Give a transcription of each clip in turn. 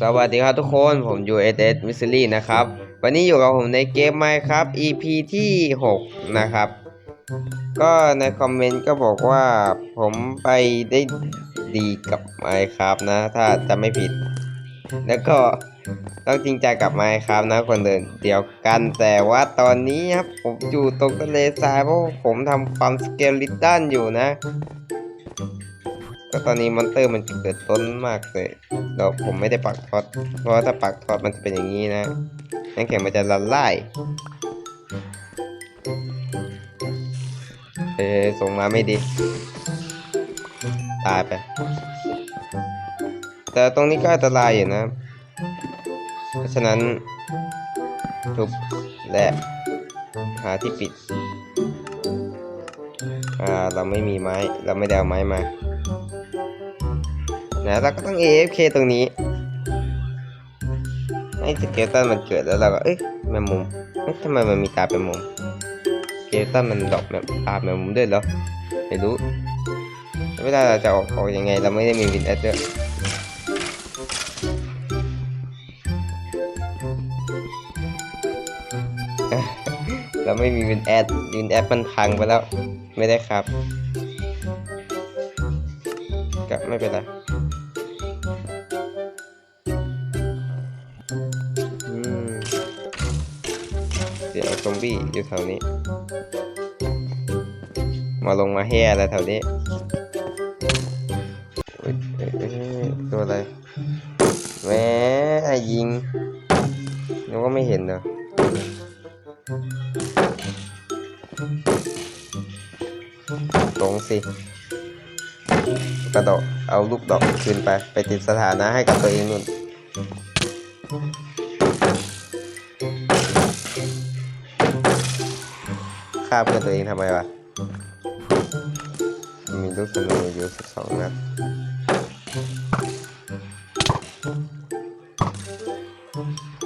สวัสดีครับทุกคนผมอยู่ SS Mystery นะครับ วันนี้อยู่กับผมในเกมไมครับ EP ที่ 6 นะครับ ก็ในคอมเมนต์ก็บอกว่าผมไปได้ดีกับ Minecraft นะ ถ้าจะไม่ผิด แล้วก็ต้องจริงใจกับ Minecraft นะคนเดินเดียวกันแต่ว่าตอนนี้ครับผมอยู่ตรงทะเลทรายเพราะผมทำความสเกลลิตันอยู่นะ ก็ตอนนี้มอนเตอร์มันเกิดต้นมากเลยแล้วผมไม่ได้ปักท็อตเพราะว่าถ้าปักท็อตมันจะเป็นอย่างนี้นะน้ำแข็งมันจะละลายเออส่งมาไม่ดี ตายไป แต่ตรงนี้ก็อันตรายอยู่นะ เพราะฉะนั้นทุบและหาที่ปิด อ่า เราไม่มีไม้ เราไม่ได้เอาไม้มา นะเราก็ต้อง AFK ตรงนี้ให้สเกลตันมันเกิดแล้วเราก็เอ๊ะแมงมุมทำไมมันมีตาเป็นมุมสเกลตันมันดอกแบบตาแมงมุมด้วยเหรอไม่รู้เวลาเราจะออกออกยังไงเราไม่ได้มีวินแอดด้วยอะเราไม่มีวินแอดวินแอดมันพังไปแล้วไม่ได้ครับก็ไม่เป็นไร ซอมบี้อยู่แถวนี้ มาลงมาแห่อะไรแถวนี้ตัวอะไรแหมยิงนึกว่าไม่เห็นเหรอลงสิ กระโดดเอาลูกดอกคืนไป ไปติดสถานะให้กับตัวเองนู่น ฆ่าเพื่อนตัวเองทำไมวะ มีลูกธนูอยู่สิบสองนัด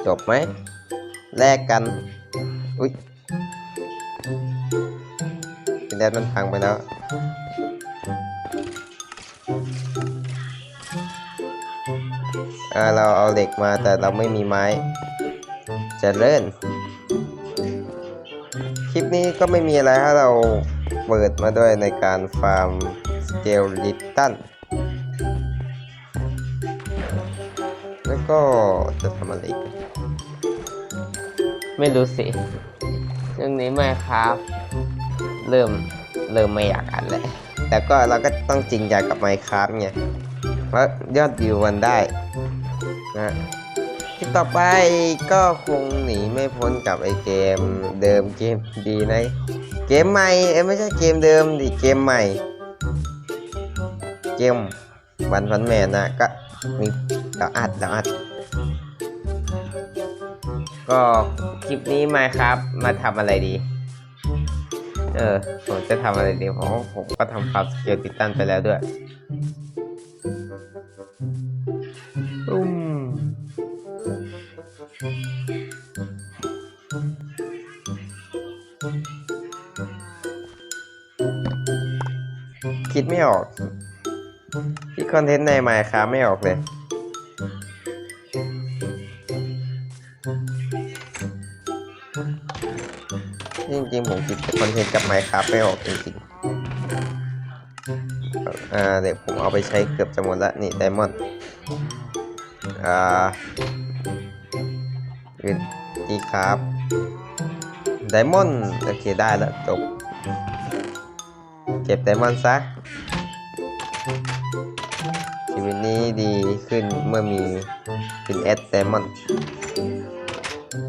จบไหม แลกกัน อุ๊ยเป็นแดนมันพังไปแล้วเราเอาเหล็กมาแต่เราไม่มีไม้ จะเล่น ลิปนี้ก็ไม่มีอะไรให้เราเปิดมาด้วยในการฟาร์มสเกลลิตตันแล้วก็จะทำอะไรอีกไม่รู้สิช่วงนี้ไม่ครับ เริ่มเริ่มไม่อยากอ่านแล้วแต่ก็เราก็ต้องจริงจังกับ Minecraft ไงเพราะยอดวิวมันได้นะ คลิปต่อไปก็คงหนีไม่พ้นกับไอเกมเดิมเกมดีนะ เกมใหม่เอ้ไม่ใช่เกมเดิมดิเกมใหม่ เกมวันพันแมนนะก็มีเราอัดเราอัด ก็คลิปนี้มาครับมาทำอะไรดี เออผมจะทำอะไรดีเพราะผมก็ทำฟาร์มสเกลติดตันไปแล้วด้วย ไม่ออกคิดคอนเทนต์ในไมค์ครับไม่ออกเลย จริงๆผมคิดคอนเทนต์กับไมค์ครับไม่ออกจริงๆอ่าเดี๋ยวผมเอาไปใช้เกือบจะหมดละนี่ไดมอนด์อ่าวินดีครับไดมอนด์โอเคได้แล้วจบ เก็บไดมอนด์ซะ นี้ดีขึ้นเมื่อมีเป็นแอดไดมอน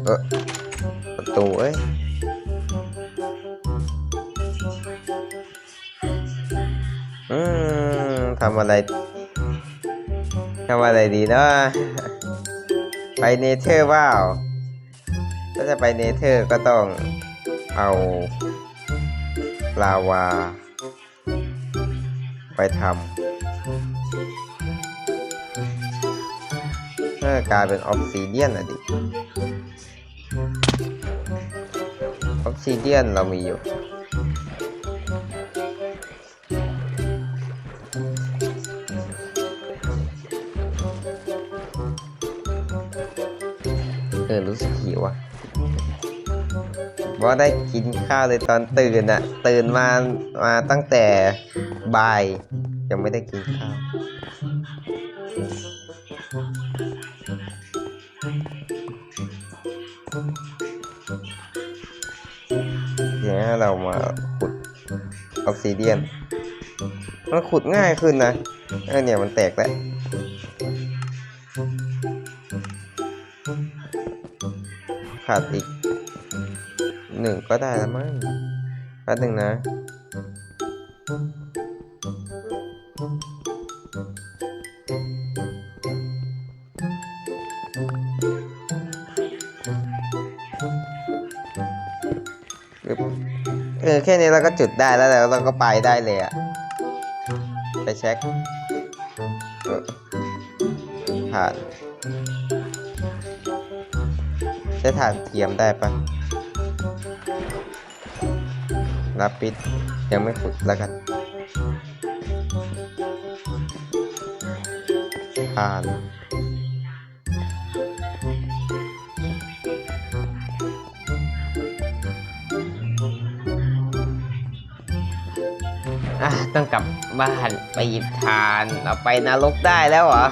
เออประตูเอ้ยอืมทำอะไรทำอะไรดีเนาะไปเนเธอร์ว่าวถ้าจะไปเนเธอร์ก็ต้องเอาลาวา ไปทำ เพื่อกลายเป็นออฟซิเดียนอะดิออฟซิเดียนเรามีอยู่เออรู้สึกหิวอะเพราะได้กินข้าวเลยตอนตื่นอะตื่นมามาตั้งแต่บ่าย ยังไม่ได้กินข้าว เรามาขุดออกซิเดียนมันขุดง่ายขึ้นนะเออเนี่ยมันแตกแล้วขาดอีกหนึ่งก็ได้แล้วมั้งแป๊บหนึ่งนะ เออแค่นี้เราก็จุดได้แล้วแล้วเราก็ไปได้เลยอะไปเช็คผ่านใช้ฐานเทียมได้ปะรับปิดยังไม่ขุดแล้วกันผ่าน อะต้องกลับบ้านไปหยิบทานเราไปนรกได้แล้วเหรอ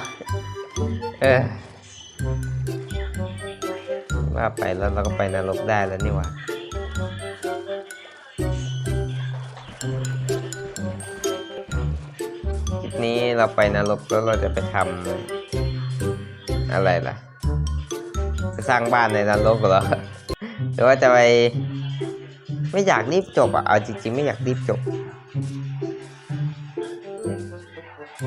เออ ว่าไปแล้วเราก็ไปนรกได้แล้วนี่หว่าคลิปนี้เราไปนรกแล้วเราจะไปทำอะไรล่ะไปสร้างบ้านในนรกเหรอ หรือว่าจะไป ไม่อยากรีบจบอะ เอาจริงๆ ไม่อยากรีบจบ อา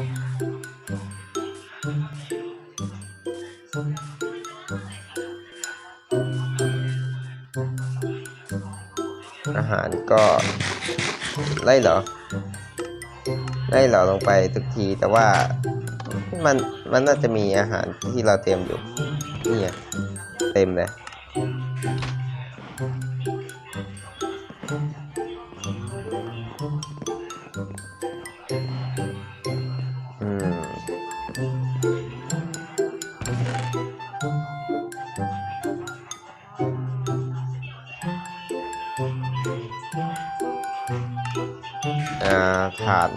หารก็ไล่เหรอไล่เหรอลงไปทุกทีแต่ว่ามันมันน่าจะมีอาหารที่เราเตรียมอยู่นี่เต็มเลย อ่าฐาน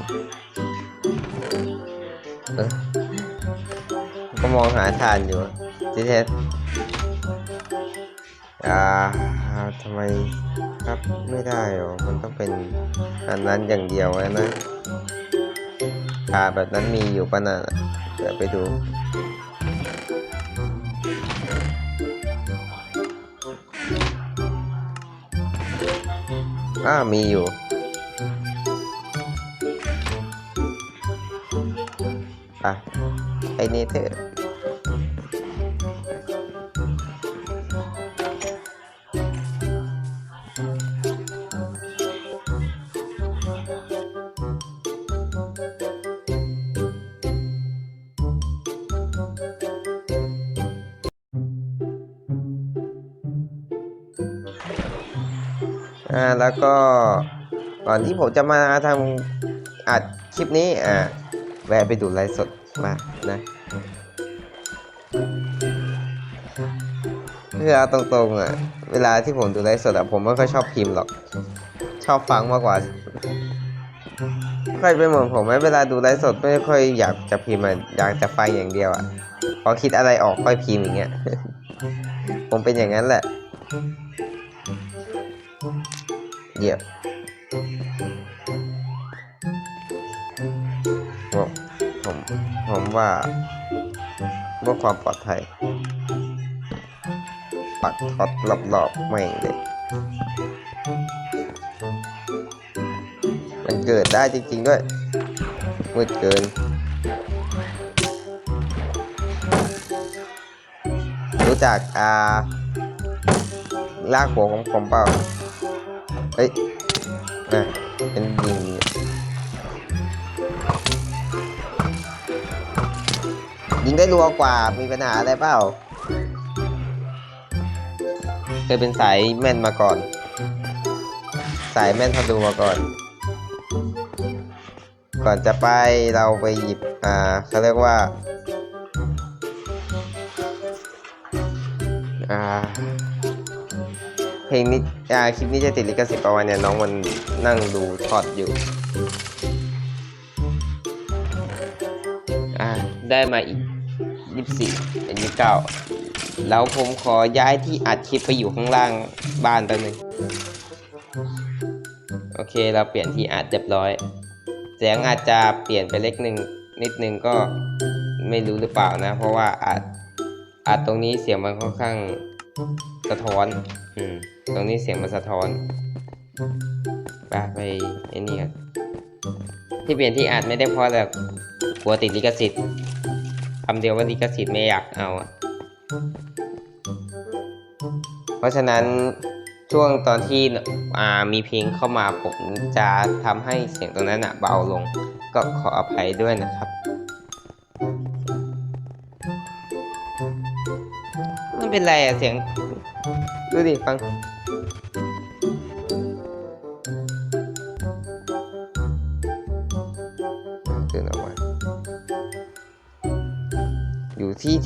เอ้ยก็มองหาฐานอยู่ที่เทสอ่าทำไมครับไม่ได้หรอมันต้องเป็นอันนั้นอย่างเดียวนะอ่าแบบนั้นมีอยู่ปะน่ะเดี๋ยวไปดูอ่ามีอยู่ ไปไอเนเธอร์อ่าแล้วก็ก่อนที่ผมจะมาทำอัดคลิปนี้อ่า แวะไปดูไลฟ์สดมานะคือเอาตรงๆอะ เวลาที่ผมดูไลฟ์สดอะผมไม่ค่อยชอบพิมพ์หรอก ชอบฟังมากกว่าค่อยเป็นเหมือนผมไหมเวลาดูไลฟ์สดไม่ค่อยอยากจะพิมพ์อยากจะฟังอย่างเดียวอะพอคิดอะไรออกค่อยพิมพ์อย่างเงี้ย ผมเป็นอย่างนั้นแหละ เดี๋ยว ผมว่าเพื่อความปลอดภัยปักท็อตรอบๆไม่งเลย มันเกิดได้จริง ๆ ด้วยมืดเกินรู้จักอ่าลากหัวของผมเปล่า เฮ้ยนะเป็นยิง ยิงได้รัวกว่ามีปัญหาอะไรเปล่าเคยเป็นสายแม่นมาก่อน สายแม่นทะดูมาก่อน ก่อนจะไปเราไปหยิบอ่าเขาเรียกว่าอ่าเพลงนี้อ่าคลิปนี้จะติดลิขสิทธิ์ประมาณเนี่ยน้องมันนั่งดูช็อตอยู่อ่าได้มาอีก ยี่สิบสี่เป็นยี่สิบเก้าแล้วผมขอย้ายที่อัดคลิปไปอยู่ข้างล่างบ้านแป๊บนึงโอเคเราเปลี่ยนที่อัดเรียบร้อยเสียงอาจจะเปลี่ยนไปเล็กนึงนิดนึงก็ไม่รู้หรือเปล่านะ เพราะว่าอัดอัดตรงนี้เสียงมันค่อนข้างสะท้อนอืมตรงนี้เสียงมันสะท้อนไปไปไอ้นี่กันที่เปลี่ยนที่อัดไม่ได้เพราะแบบกลัวติดลิขสิทธิ์ำเดียวว่าลิขสิทธิ์ไม่อยากเอา เพราะฉะนั้นช่วงตอนที่มีเพลงเข้ามาผมจะทำให้เสียงตรงนั้นเบาลง ก็ขออภัยด้วยนะครับ ไม่เป็นไรอะเสียง ดูดิฟัง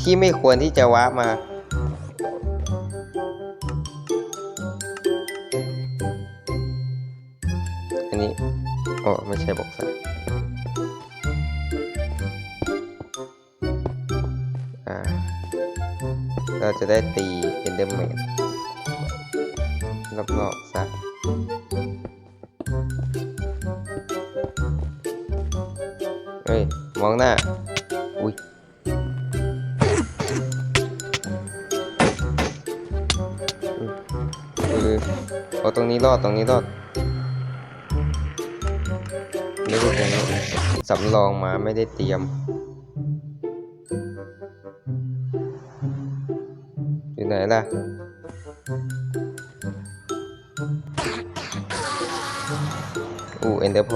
ที่ไม่ควรที่จะว้าร์ปมา อันนี้โอ้ไม่ใช่บอกสัเราจะได้ตีเอนเดอร์แมนรอบๆซะเฮ้ย มองหน้า นี้รอดตรงนี้รอดไม่ได้เตรียมสำรองมาไม่ได้เตรียมอยู่ไหนล่ะอู้เอนเดอร์โพ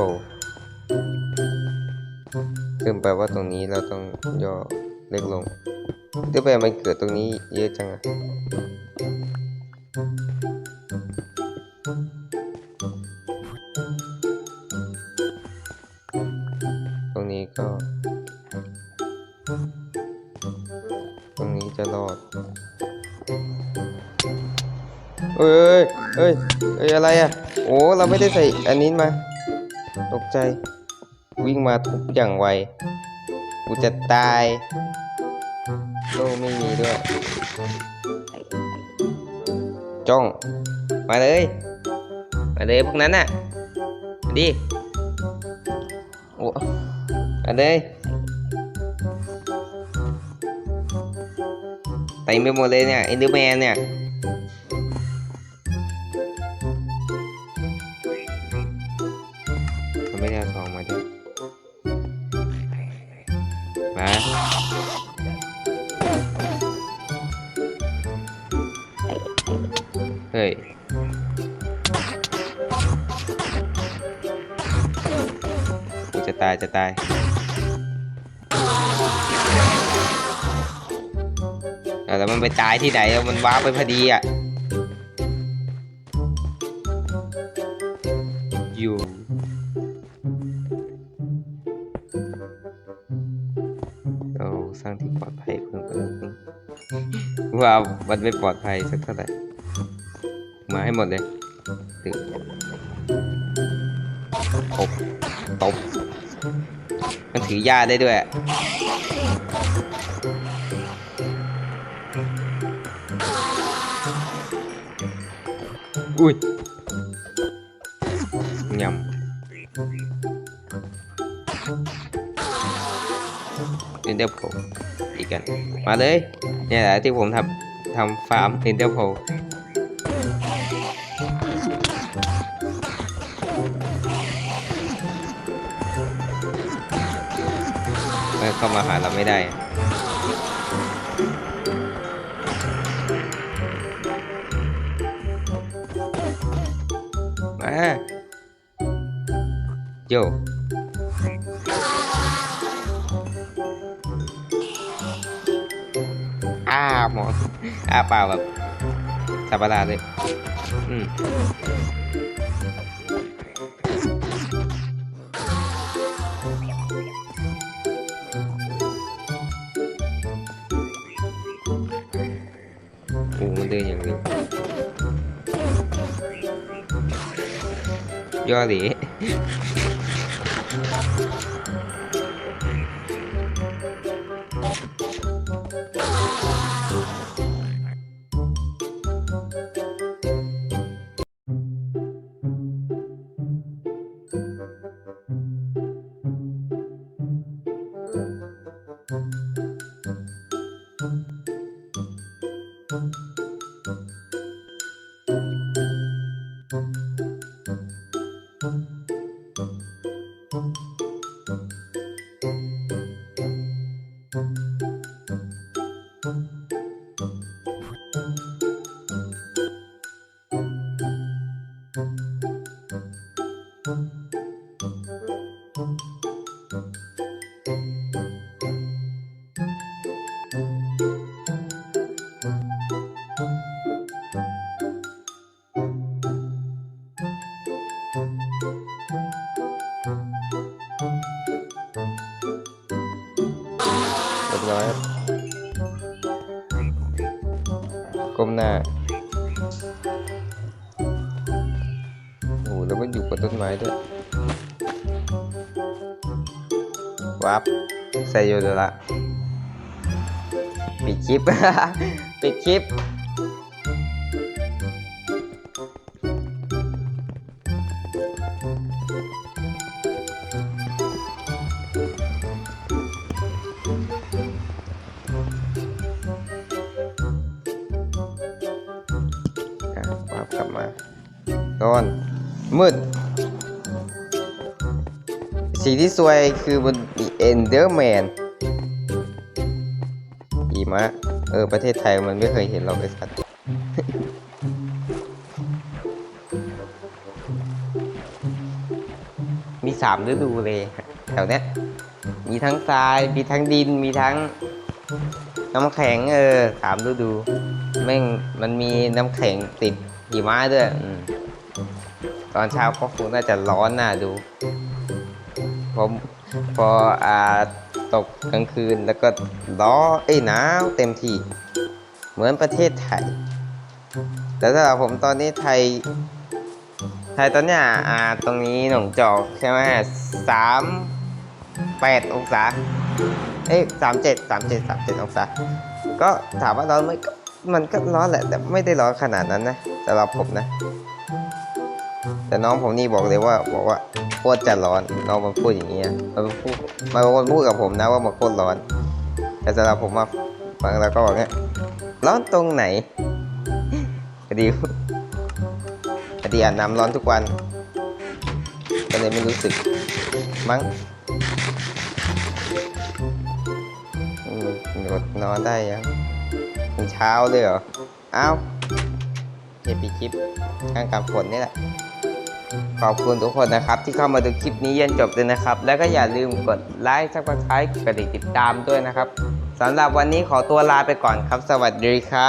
ซึ่งแปว่าตรงนี้เราต้องย่อเล็กลงเดี๋ยวไปมันเกิดตรงนี้เยอะจังอะ ไม่ได้ใส่อันนี้มา ตกใจ วิ่งมาทุบอย่างไว กูจะตายโลไม่มีด้วย จ้อง มาเลย มาเลยพวกนั้นน่ะมาดิโอ้มาเลยเต็มไปหมดเลยเนี่ยเอ็นเดอร์แมนเนี่ย ฮ้ยกูจะตายจะตายแล้วมันไปตายที่ไหนมันว้าไปพอดีอะอยู่เราสร้างที่ปลอดภัยเพิ่มเติมนิดนึงว่ามันไม่ปลอดภัยสักเท่าไหร่ มาให้หมดเลยตื่นตบตบมันถือยาได้ด้วยอุ้ยยำเรนเดอร์โพอีกกัน มาเลย เนี่ยแหละที่ผมทำทำฟาร์มเรนเดอร์โพ เข้ามาหาเราไม่ได้ มาโยอ้าหมออ้าเปล่าแบบสับประหลาดเลย อืม ย่อ ห ร้อยก้มหน้าโอ้แล้วก็อยู่กับต้นไม้ด้วยวับใส่อยนละปิดคลิป ปิดคลิป อะวับกลับมาโดนมืดสีที่สวยคือมันมีเอนเดอร์แมนอีมะ เออ ประเทศไทยมันไม่เคยเห็นเราเลยสัตว์มีสามฤดูเลยแถวเนี้ยมีทั้งทราย มีทั้งดิน มีทั้งน้ำแข็ง เออสามฤดู แม่งมันมีน้ำแข็งติดหิมะด้วยอตอนเช้าก็คงน่าจะร้อนน่าดูพอพออ่าตกกลางคืนแล้วก็ร้อนเอ้ยหนาวเต็มที่ เหมือนประเทศไทย แต่สำหรับผมตอนนี้ไทย ไทยตอนเนี้ยอ่าตรงนี้หนองจอกใช่ไหมสามแปดองศาเอ้ยสามเจ็ดสามเจ็ดสามเจ็ดองศาก็ถามว่าร้อนไหมก็ มันก็ร้อนแหละ แต่ไม่ได้ร้อนขนาดนั้นนะสำหรับผมนะ แต่น้องผมนี่บอกเลยว่าบอกว่าโคตรจะร้อน น้องมันพูดอย่างนี้นะมันพูดมันเป็นคนพูดกับผมนะว่ามันโคตรร้อน แต่สำหรับผมมาฟังแล้วก็บอกเงี้ยร้อนตรงไหนพอดีพอดีอาบน้ำร้อนทุกวันก็เลยไม่รู้สึกมั้งอืมกดนอนได้ยัง เช้าเลยเหรออ้าวเก็บปีคลิปกางกับฝนนี่แหละ ขอบคุณทุกคนนะครับ ที่เข้ามาดูคลิปนี้ยันจบเลยนะครับ แล้วก็อย่าลืมกดไลค์ซับสไครต์กดติดตามด้วยนะครับสำหรับวันนี้ขอตัวลาไปก่อนครับ สวัสดีครับ